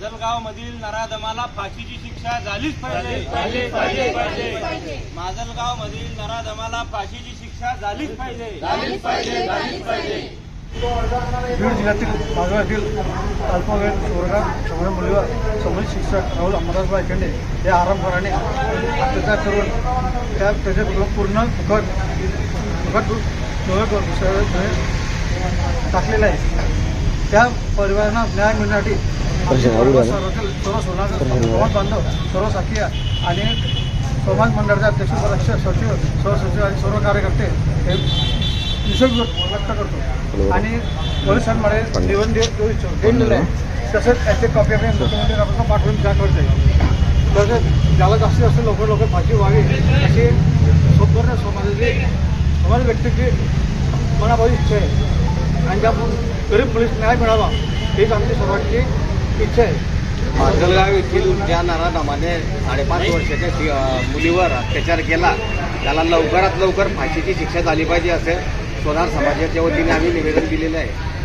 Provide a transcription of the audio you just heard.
माजलगाव मधील नराधमाला फाशीची शिक्षा झालीच पाहिजे. माजलगाव मधील नराधमाला फाशीची शिक्षा झालीच पाहिजे. बीड जिल्ह्यातील माजगातील अल्पवयीन वर्गात शंभर मुलीवर संबंधित शिक्षक राहुल अमरदासबाई खेंडे या आरामखोराने अत्याचार करून त्या त्याचे पूर्ण फुकट फुकट विषय टाकलेलं आहे. त्या परिवारांना न्याय मिळण्यासाठी सर्व सोना समाज बांधव सर्व साखी आणि समाज मंडळाचे अध्यक्ष उपाध्यक्ष सचिव सहसचिव आणि सर्व कार्यकर्ते हे निषेध व्यक्त करतो. आणि पोलिसांमध्ये निवेदन देऊ इच्छितो. तसंच त्याची कॉपी आपण मुख्यमंत्री आपण पाठवून त्याकडे जाईल तसंच ज्याला जास्तीत जास्त लवकर लवकर फाशी व्हावी अशी संपूर्ण समाजाची समाज व्यक्तीची मनाभावी इच्छा आहे. आणि त्या गरीब पोलीस न्याय मिळावा हीच आमची सर्वांची इच्छा आहे. माजलगाव येथील ज्या नराधमाने साडेपाच वर्षाच्या मुलीवर अत्याचार केला त्याला लवकरात लवकर फाशीची शिक्षा झाली पाहिजे असे सोनार समाजाच्या वतीने आम्ही निवेदन दिलेले आहे.